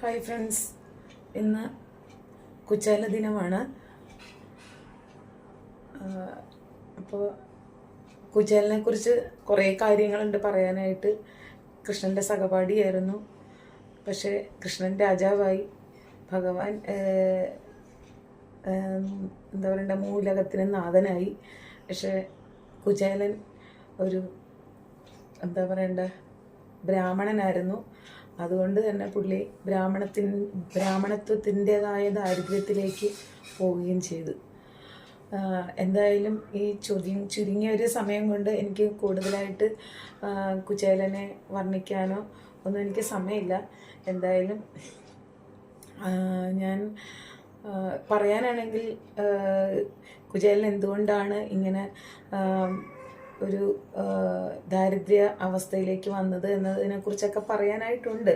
Hi friends ഇന്ന് കുച്ചാല ദിനമാണ്. അപ്പോൾ കുച്ചാലിനെ കുറിച്ച് കുറേ കാര്യങ്ങളുണ്ട് പറയാനായിട്ട്. കൃഷ്ണന്റെ സഹപാഠിയായിരുന്നു. പക്ഷേ കൃഷ്ണൻ രാജാവായി. ഭഗവാൻ എന്താ പറയണ്ട മൂലകത്തിന് നാഥനായി. പക്ഷേ കുചേലൻ ഒരു എന്താ പറയണ്ട ബ്രാഹ്മണനായിരുന്നു. അതുകൊണ്ട് തന്നെ പുള്ളി ബ്രാഹ്മണത്തിൻ ബ്രാഹ്മണത്വത്തിന്റെതായ ദാരിദ്ര്യത്തിലേക്ക് പോവുകയും ചെയ്തു. എന്തായാലും ഈ ചുരുങ്ങി ചുരുങ്ങിയ ഒരു സമയം കൊണ്ട് എനിക്ക് കൂടുതലായിട്ട് കുചേലനെ വർണിക്കാനോ ഒന്നും എനിക്ക് സമയമില്ല. എന്തായാലും ഞാൻ പറയാനാണെങ്കിൽ കുചേലൻ എന്തുകൊണ്ടാണ് ഇങ്ങനെ ഒരു ദാരിദ്ര്യ അവസ്ഥയിലേക്ക് വന്നത് എന്നതിനെക്കുറിച്ചൊക്കെ പറയാനായിട്ടുണ്ട്.